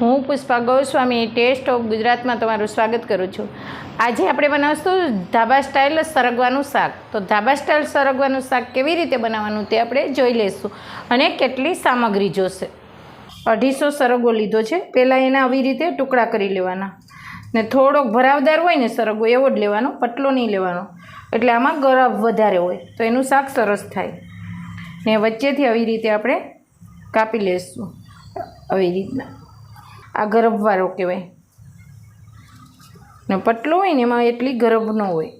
હું Pushpa Goswami test of ગુજરાતમાં તમારું સ્વાગત કરું છું. આજે આપણે બનાવશું ધાબા સ્ટાઇલ સરગવાનું શાક. તો ધાબા સ્ટાઇલ સરગવાનું શાક કેવી રીતે બનાવવાનું તે આપણે જોઈ લઈશું અને કેટલી સામગ્રી જોશે. અઢીસો સરગો લીધો છે. પહેલાં એના આવી રીતે ટુકડા કરી લેવાના. ને થોડોક ભરાવદાર હોય ને સરગો એવો જ લેવાનો, પટલો નહીં લેવાનો. એટલે આમાં ગરમ વધારે હોય, તો એનું શાક સરસ થાય. ને વચ્ચેથી આવી રીતે આપણે કાપી લઈશું આવી રીતના. આ ગરબવાળો કહેવાય. ને પટલો હોય ને એમાં એટલી ગરબ ન હોય.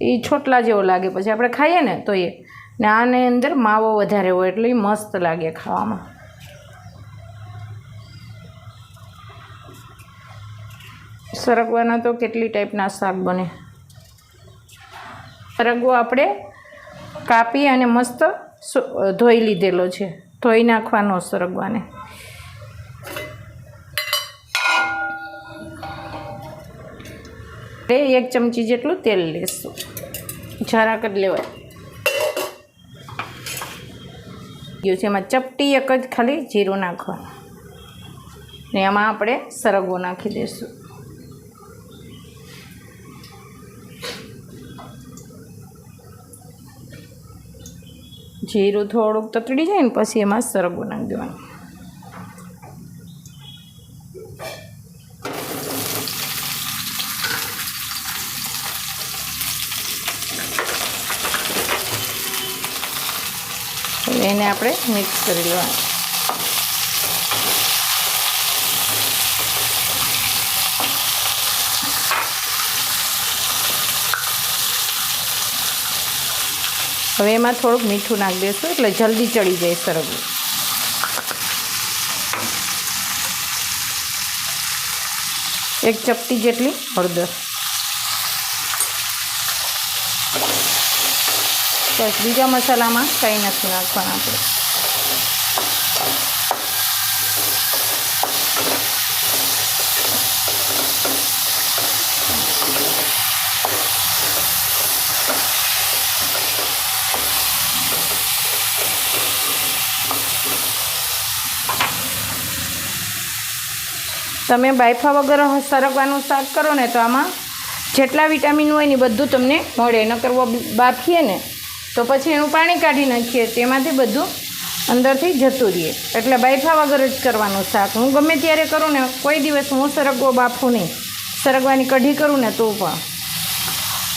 એ છોટલા જેવો લાગે પછી આપણે ખાઈએ ને તો એ. ને આને અંદર માવો વધારે હોય એટલે મસ્ત લાગે ખાવામાં. સરગવાના તો કેટલી ટાઈપના શાક બને. સરગવો આપણે કાપી અને મસ્ત ધોઈ લીધેલો છે. ધોઈ નાખવાનો સરગવાને એ એક ચમચી જેટલું તેલ લેશું. જરાક જ લેવાય. ગયું છે એમાં ચપટી એક જ ખાલી જીરું નાખવાનું. ને એમાં આપણે સરગવો નાખી દઈશું જીરું થોડુંક તતડી જાય ને પછી એમાં સરગવો નાખી દેવાનું. એને આપણે મિક્સ કરી લેવાનું હવે એમાં થોડુંક મીઠું નાખી દઈશું એટલે જલ્દી ચડી જાય સરગવું. એક ચપટી જેટલી હળદર. બસ બીજા મસાલામાં કંઈ નથી નાખવાના આપણે. તમે બાયફા વગર સરગવાનું શાક કરો ને તો આમાં જેટલા વિટામિન હોય ને બધું તમને મળે. નકર કરવો બાફીએ ને તો પછી એનું પાણી કાઢી નાખીએ, તેમાંથી બધું અંદરથી જતું રહીએ એટલે બાયફા વગર જ કરવાનું શાક. હું ગમે ત્યારે કરું ને, કોઈ દિવસ હું સરગવો બાફું નહીં. સરગવાની કઢી કરું ને તો પણ.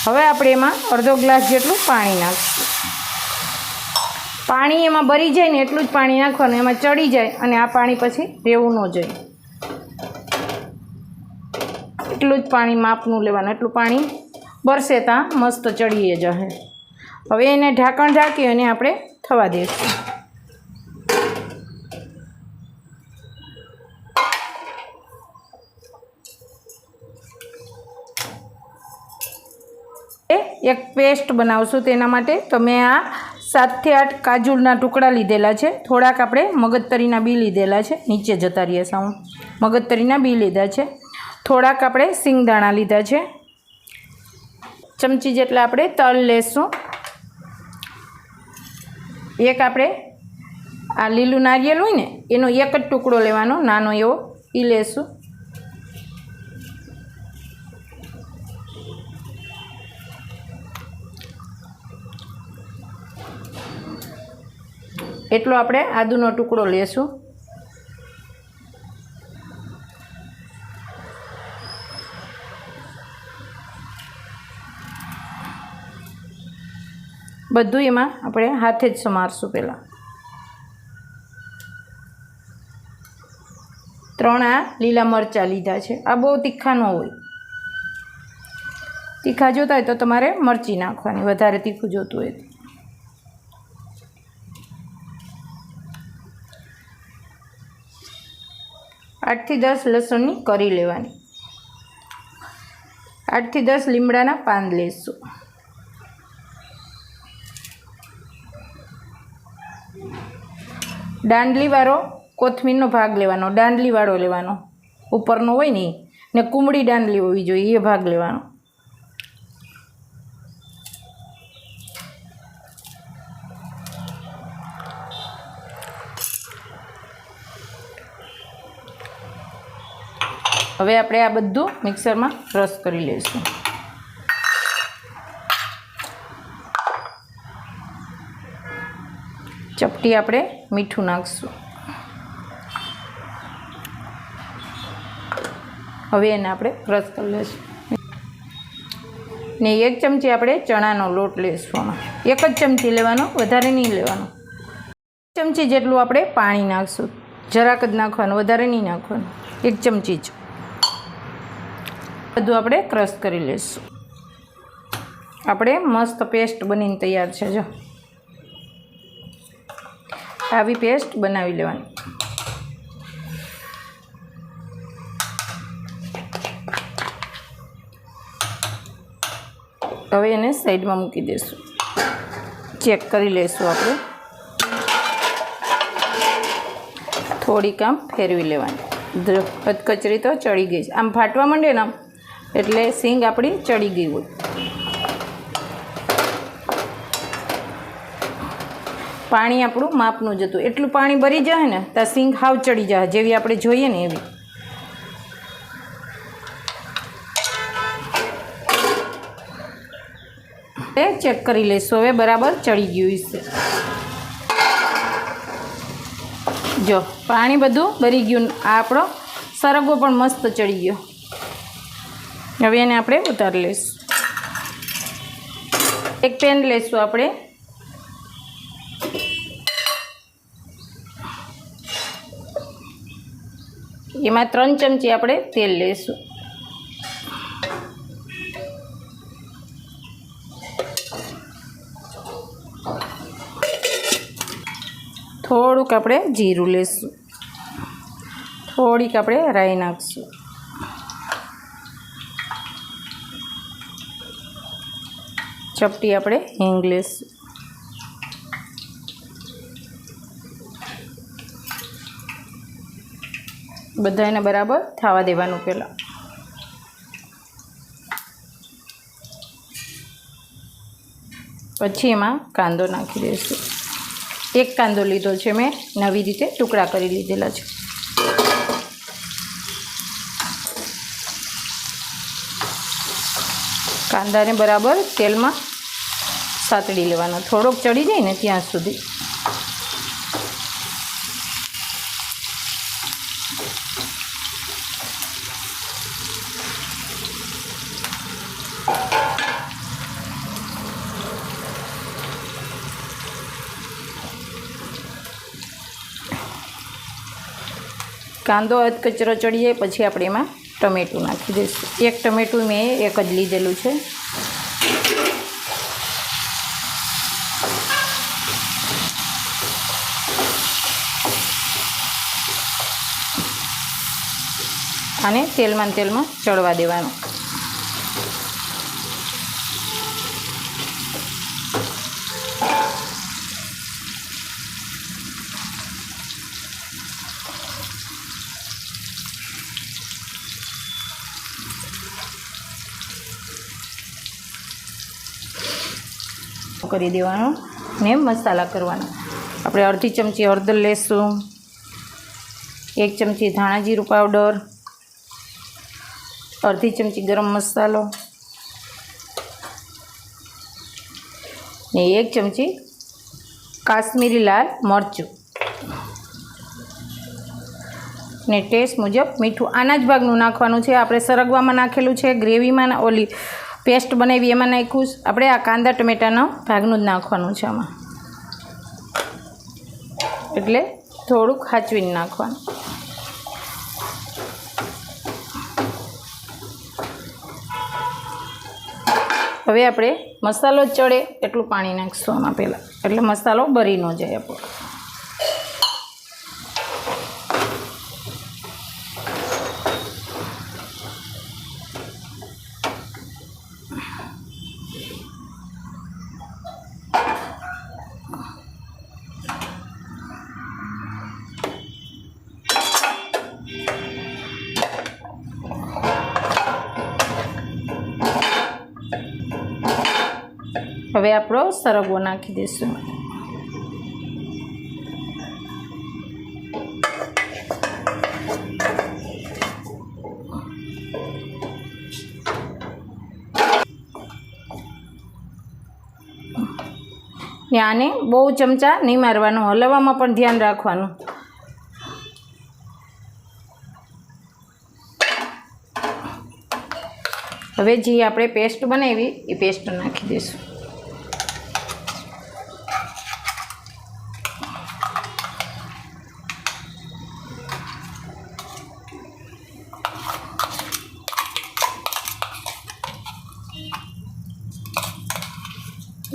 હવે આપણે એમાં અડધો ગ્લાસ જેટલું પાણી નાખીશું. પાણી એમાં ભરી જાય ને એટલું જ પાણી નાખવાનું. એમાં ચડી જાય અને આ પાણી પછી રહેવું ન જોઈએ. એટલું જ પાણી માપનું લેવાનું, એટલું પાણી બરસે ત્યાં મસ્ત ચડીએ જશે હવે એને ઢાંકણ ઢાંકી અને આપણે થવા દઈશું. એક પેસ્ટ બનાવશું તેના માટે. તો મેં આ સાતથી આઠ કાજુના ટુકડા લીધેલા છે. થોડાક આપણે મગજતરીના બી લીધેલા છે. નીચે જતા રહીએ સાઉન્ડ. મગજતરીના બી લીધા છે. થોડાક આપણે સિંગદાણા લીધા છે. ચમચી જેટલા આપણે તલ લેશું. એક આપણે આ લીલું નારિયેલ હોય ને, એનો એક જ ટુકડો લેવાનો, નાનો એવો એ લેશું. એટલો આપણે આદુનો ટુકડો લેશું. બધું એમાં આપણે હાથે જ સમારશું પહેલાં. ત્રણ આ લીલા મરચાં લીધા છે. આ બહુ તીખા ન હોય. તીખા જોતા હોય તો તમારે મરચી નાખવાની, વધારે તીખું જોતું હોય આઠથી દસ લસણની કરી લેવાની. આઠથી દસ લીમડાના પાન લેશું. દાંડલીવાળો કોથમીરનો ભાગ લેવાનો, દાંડલીવાળો લેવાનો. ઉપરનો હોય ને ને કુમળી દાંડલી હોવી જોઈએ, એ ભાગ લેવાનો. હવે આપણે આ બધું મિક્સરમાં રસ કરી લઈશું. ચપટી આપણે મીઠું નાખશું. હવે એને આપણે રસ કરી લઈશું ને એક ચમચી આપણે ચણાનો લોટ લઈશું આમાં. એક જ ચમચી લેવાનો, વધારે નહીં લેવાનો. ચમચી જેટલું આપણે પાણી નાખશું. જરાક જ નાખવાનું, વધારે નહીં નાખવાનું. એક ચમચી જ. બધું આપણે ક્રશ કરી લઈશું આપણે મસ્ત પેસ્ટ બનીને તૈયાર છે, જો. આવી પેસ્ટ બનાવી લેવાની. હવે એને સાઈડમાં મૂકી દઈશું ચેક કરી લઈશું આપણે. થોડીક આમ ફેરવી લેવાની. કચરી તો ચડી ગઈ છે. આમ ફાટવા માંડે ને એટલે સિંગ આપણી ચડી ગઈ હોય. પાણી આપણું માપનું જ હતું. એટલું પાણી ભરી જાય ને, તો સિંગ હાવ ચડી જાય, જેવી આપણે જોઈએ ને એવી. એ ચેક કરી લઈશું હવે, બરાબર ચડી ગયું છે જો, પાણી બધું ભરી ગયું, આ આપણો સરગવો પણ મસ્ત ચડી ગયો. હવે એને આપણે ઉતારી લઈશું. એક પેન લઈશું આપણે. એમાં ત્રણ ચમચી આપણે તેલ લઈશું. થોડુંક આપણે જીરું લઈશું. થોડીક આપણે રાઈ નાખીશું. ચપટી આપણે હિંગ લઈશું. બધાને બરાબર થવા દેવાનું પહેલાં. પછી એમાં કાંદો નાખી દઈશું. એક કાંદો લીધો છે મેં, નવી રીતે ટુકડા કરી લીધેલા છે. કાંદાને બરાબર તેલમાં સાતડી લેવાનો. થોડોક ચડી જાય ને ત્યાં સુધી. કાંદો અધકચરો ચડી જાય પછી આપણે એમાં ટમેટું નાખી દઈશું. એક ટમેટું મેં એક જ લીધેલું છે. અને તેલમાં તેલમાં ચડવા દેવાનું. કરી દેવાનો. ને મસાલા કરવાનો. આપણે અડધી ચમચી હળદર લેશું એક ચમચી ધાણા જીરું પાવડર, અડધી ચમચી ગરમ મસાલો, ને એક ચમચી કાશ્મીરી લાલ મરચું. ને ટેસ્ટ મુજબ મીઠું. આના જ ભાગનું નાખવાનું છે. આપણે સરગવામાં નાખેલું છે, ગ્રેવીમાં ઓલી પેસ્ટ બનાવી એમાં નાખ્યું આપણે આ કાંદા ટમેટાના ભાગનું જ નાખવાનું છે આમાં. એટલે થોડુંક હાચવીને નાખવાનું. હવે આપણે મસાલો ચડે એટલું પાણી નાખીશું આમાં પહેલાં. એટલે મસાલો બરી ન જાય આપણો. હવે આપણો સરગવો નાખી દઈશું. આને બહુ ચમચા નહીં મારવાનું, હલવામાં પણ ધ્યાન રાખવાનું. હવે જે આપણે પેસ્ટ બનાવી, એ પેસ્ટ નાખી દઈશું.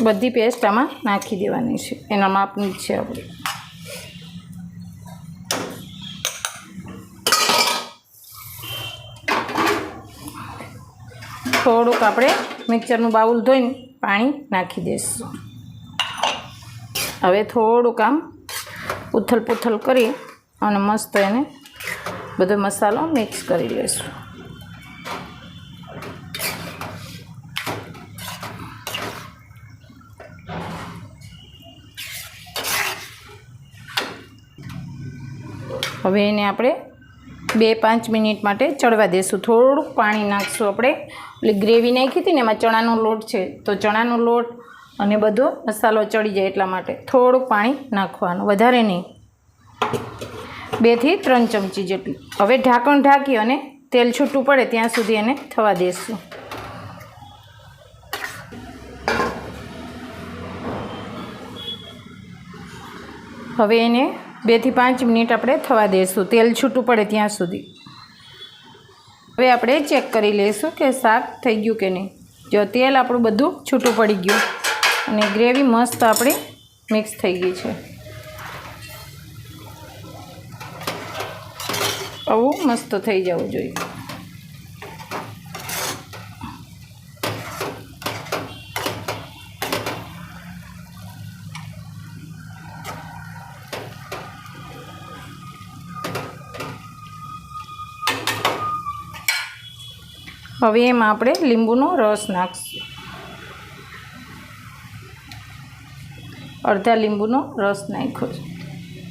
બધી પેસ્ટ આમાં નાખી દેવાની છે. એના માપની છે આપણે. થોડુંક આપણે મિક્સરનું બાઉલ ધોઈને પાણી નાખી દઈશું હવે થોડુંક આમ ઉથલ પુથલ કરી અને મસ્ત એને બધો મસાલો મિક્સ કરી લઈશું હવે એને આપણે બે પાંચ મિનિટ માટે ચડવા દેશું. થોડુંક પાણી નાખશું આપણે. એટલે ગ્રેવી નાખી હતી ને એમાં ચણાનો લોટ છે. તો ચણાનો લોટ અને બધો મસાલો ચડી જાય એટલા માટે થોડુંક પાણી નાખવાનું. વધારે નહીં. બેથી ત્રણ ચમચી જેટલું. હવે ઢાંકણ ઢાંકી અને તેલ છૂટું પડે ત્યાં સુધી એને થવા દેશું. હવે એને બેથી પાંચ મિનિટ આપણે થવા દઈશું તેલ છૂટું પડે ત્યાં સુધી. હવે આપણે ચેક કરી લઈશું કે શાક થઈ ગયું કે નહીં. જો તેલ આપણું બધું છૂટું પડી ગયું અને ગ્રેવી મસ્ત આપણી મિક્સ થઈ ગઈ છે. આવું મસ્ત થઈ જવું જોઈએ. હવે એમાં આપણે લીંબુનો રસ નાખશું. અડધા લીંબુનો રસ નાખ્યો છે.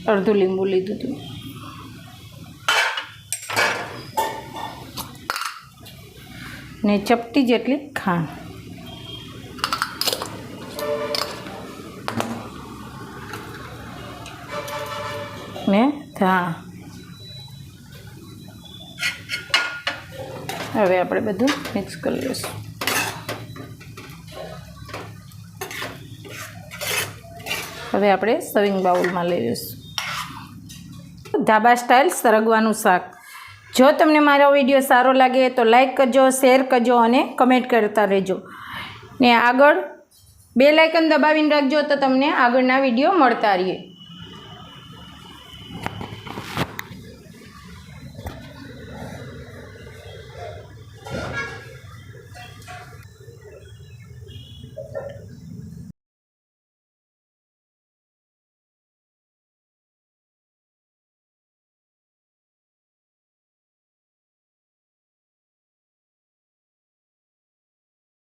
અડધું લીંબુ લીધું હતું. ને ચપટી જેટલી ખાંડ. ને ધાણા. હવે આપણે બધું મિક્સ કરી લઈશું. હવે આપણે સવિંગ બાઉલમાં લઈ લઈશું. ધાબા સ્ટાઇલ સરગવાનું શાક. જો તમને મારો વીડિયો સારો લાગે તો લાઇક કરજો શેર કરજો અને કમેન્ટ કરતા રહેજો. ને આગળ બે લાઇકન દબાવીને રાખજો તો તમને આગળના વીડિયો મળતા રહીએ.